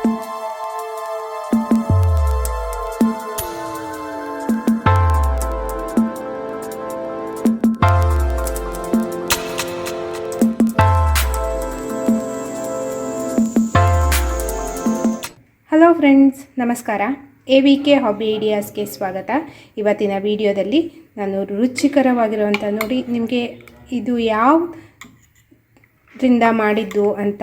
Hello friends ನಮಸ್ಕಾರ. A V K hobby ಐಡಿಯಾಸ್ಗೆ ಸ್ವಾಗತ. ಇವತ್ತಿನ ವಿಡಿಯೋದಲ್ಲಿ ನಾನು ರುಚಿಕರವಾಗಿರುವಂಥ ನೋಡಿ ನಿಮಗೆ ಇದು ಯಾವುದರಿಂದ ಮಾಡಿದ್ದು ಅಂತ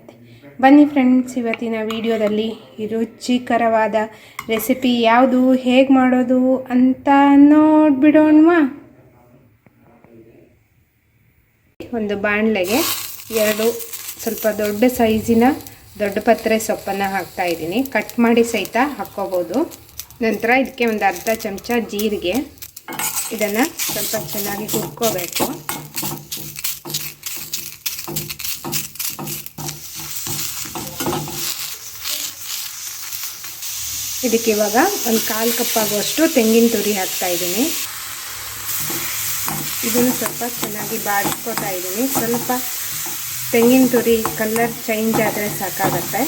ಬನ್ನಿ ಫ್ರೆಂಡ್ಸ್ ಇವತ್ತಿನ ವಿಡಿಯೋದಲ್ಲಿ ರುಚಿಕರವಾದ ರೆಸಿಪಿ ಯಾವುದು, ಹೇಗೆ ಮಾಡೋದು ಅಂತ ನೋಡ್ಬಿಡೋಣವಾ? ಒಂದು ಬಾಣಲೆಗೆ ಎರಡು ಸ್ವಲ್ಪ ದೊಡ್ಡ ಸೈಜಿನ ದೊಡ್ಡ ಪತ್ರೆ ಸೊಪ್ಪನ್ನು ಹಾಕ್ತಾ ಇದ್ದೀನಿ. ಕಟ್ ಮಾಡಿ ಸಹಿತ ಹಾಕ್ಕೋಬೋದು. ನಂತರ ಇದಕ್ಕೆ ಒಂದು ಅರ್ಧ ಚಮಚ ಜೀರಿಗೆ. ಇದನ್ನು ಸ್ವಲ್ಪ ಚೆನ್ನಾಗಿ ಹುರ್ಕೋಬೇಕು. ಇದಕ್ಕೆ ಇವಾಗ ಒಂದು ಕಾಲು ಕಪ್ ಆಗುವಷ್ಟು ತೆಂಗಿನ ತುರಿ ಹಾಕ್ತಾ ಇದ್ದೀನಿ. ಇದನ್ನು ಸ್ವಲ್ಪ ಚೆನ್ನಾಗಿ ಬಾಡಿಸ್ಕೊತಾ ಇದ್ದೀನಿ. ಸ್ವಲ್ಪ ತೆಂಗಿನ ತುರಿ ಕಲರ್ ಚೇಂಜ್ ಆದರೆ ಸಾಕಾಗತ್ತೆ.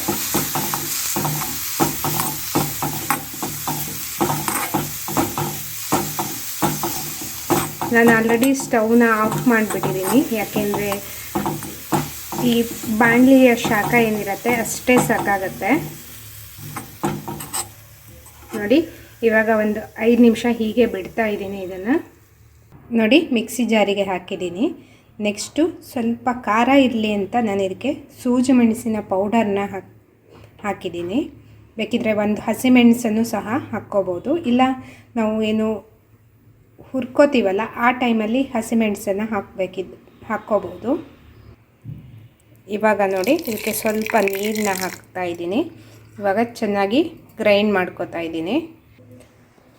ನಾನು ಆಲ್ರೆಡಿ ಸ್ಟವ್ನ ಆಫ್ ಮಾಡಿಬಿಟ್ಟಿದ್ದೀನಿ. ಯಾಕೆಂದರೆ ಈ ಬಾಣಲಿಯ ಶಾಖ ಏನಿರುತ್ತೆ ಅಷ್ಟೇ ಸಾಕಾಗತ್ತೆ. ನೋಡಿ, ಇವಾಗ ಒಂದು ಐದು ನಿಮಿಷ ಹೀಗೆ ಬಿಡ್ತಾ ಇದ್ದೀನಿ ಇದನ್ನು. ನೋಡಿ, ಮಿಕ್ಸಿ ಜಾರಿಗೆ ಹಾಕಿದ್ದೀನಿ. ನೆಕ್ಸ್ಟು ಸ್ವಲ್ಪ ಖಾರ ಇರಲಿ ಅಂತ ನಾನು ಇದಕ್ಕೆ ಸೂಜಿ ಮೆಣಸಿನ ಪೌಡರ್ನ ಹಾಕಿ, ಹಾಕಿದ್ದೀನಿ. ಬೇಕಿದ್ರೆ ಒಂದು ಹಸಿಮೆಣಸನ್ನು ಸಹ ಹಾಕ್ಕೋಬೋದು. ಇಲ್ಲ, ನಾವು ಏನು ಹುರ್ಕೋತೀವಲ್ಲ, ಆ ಟೈಮಲ್ಲಿ ಹಸಿಮೆಣಸನ್ನು ಹಾಕಬೇಕಿದ್ದು ಹಾಕ್ಕೋಬೋದು. ಇವಾಗ ನೋಡಿ, ಇದಕ್ಕೆ ಸ್ವಲ್ಪ ನೀರನ್ನ ಹಾಕ್ತಾ ಇದ್ದೀನಿ. ಇವಾಗ ಚೆನ್ನಾಗಿ ಗ್ರೈಂಡ್ ಮಾಡ್ಕೋತಾ ಇದ್ದೀನಿ.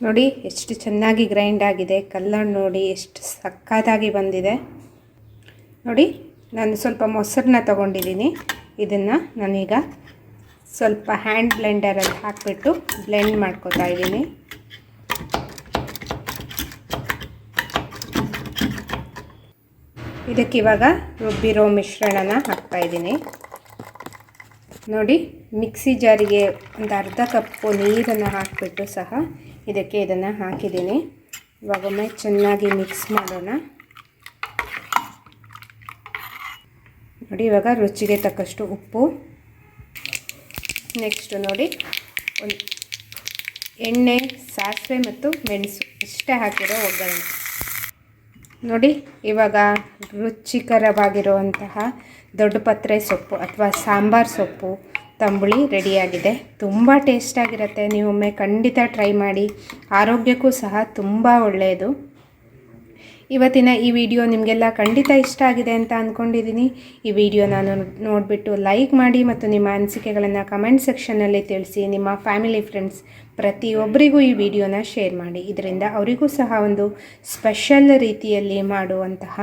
ನೋಡಿ, ಎಷ್ಟು ಚೆನ್ನಾಗಿ ಗ್ರೈಂಡ್ ಆಗಿದೆ. ಕಲ್ಲರ್ ನೋಡಿ, ಎಷ್ಟು ಸಕ್ಕತ್ತಾಗಿ ಬಂದಿದೆ. ನೋಡಿ, ನಾನು ಸ್ವಲ್ಪ ಮೊಸರನ್ನ ತೊಗೊಂಡಿದ್ದೀನಿ. ಇದನ್ನು ನಾನೀಗ ಸ್ವಲ್ಪ ಹ್ಯಾಂಡ್ ಬ್ಲೆಂಡರಲ್ಲಿ ಹಾಕಿಬಿಟ್ಟು ಬ್ಲೆಂಡ್ ಮಾಡ್ಕೋತಾ ಇದ್ದೀನಿ. ಇದಕ್ಕೆ ಇವಾಗ ರುಬ್ಬಿರೋ ಮಿಶ್ರಣನ ಹಾಕ್ತಾ ಇದ್ದೀನಿ. ನೋಡಿ, ಮಿಕ್ಸಿ ಜಾರಿಗೆ ಒಂದು ಅರ್ಧ ಕಪ್ಪು ನೀರನ್ನು ಹಾಕಿಬಿಟ್ಟು ಸಹ ಇದಕ್ಕೆ ಇದನ್ನು ಹಾಕಿದ್ದೀನಿ. ಇವಾಗೊಮ್ಮೆ ಚೆನ್ನಾಗಿ ಮಿಕ್ಸ್ ಮಾಡೋಣ. ನೋಡಿ, ಇವಾಗ ರುಚಿಗೆ ತಕ್ಕಷ್ಟು ಉಪ್ಪು. ನೆಕ್ಸ್ಟು ನೋಡಿ, ಒಂದು ಎಣ್ಣೆ, ಸಾಸಿವೆ ಮತ್ತು ಮೆಣಸು ಇಷ್ಟೇ ಹಾಕಿರೋ ಒಗ್ಗರಣೆ. ನೋಡಿ, ಇವಾಗ ರುಚಿಕರವಾಗಿರುವಂತಹ ದೊಡ್ಡ ಪತ್ರೆ ಸೊಪ್ಪು ಅಥವಾ ಸಾಂಬಾರು ಸೊಪ್ಪು ತಂಬುಳಿ ರೆಡಿಯಾಗಿದೆ. ತುಂಬ ಟೇಸ್ಟಾಗಿರುತ್ತೆ. ನೀವೊಮ್ಮೆ ಖಂಡಿತ ಟ್ರೈ ಮಾಡಿ. ಆರೋಗ್ಯಕ್ಕೂ ಸಹ ತುಂಬ ಒಳ್ಳೆಯದು. ಇವತ್ತಿನ ಈ ವಿಡಿಯೋ ನಿಮಗೆಲ್ಲ ಖಂಡಿತ ಇಷ್ಟ ಆಗಿದೆ ಅಂತ ಅಂದ್ಕೊಂಡಿದ್ದೀನಿ ಈ ವಿಡಿಯೋ ನಾನು ನೋಡಿಬಿಟ್ಟು ಲೈಕ್ ಮಾಡಿ ಮತ್ತು ನಿಮ್ಮ ಅನಿಸಿಕೆಗಳನ್ನು ಕಮೆಂಟ್ ಸೆಕ್ಷನ್ನಲ್ಲಿ ತಿಳಿಸಿ, ನಿಮ್ಮ ಫ್ಯಾಮಿಲಿ ಫ್ರೆಂಡ್ಸ್ ಪ್ರತಿಯೊಬ್ಬರಿಗೂ ಈ ವಿಡಿಯೋನ ಶೇರ್ ಮಾಡಿ. ಇದರಿಂದ ಅವರಿಗೂ ಸಹ ಒಂದು ಸ್ಪೆಷಲ್ ರೀತಿಯಲ್ಲಿ ಮಾಡುವಂತಹ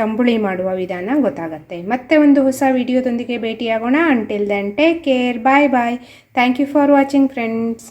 ತಂಬುಳಿ ಮಾಡುವ ವಿಧಾನ ಗೊತ್ತಾಗುತ್ತೆ. ಮತ್ತೆ ಒಂದು ಹೊಸ ವಿಡಿಯೋದೊಂದಿಗೆ ಭೇಟಿಯಾಗೋಣ. Until then take care bye bye thank you for watching friends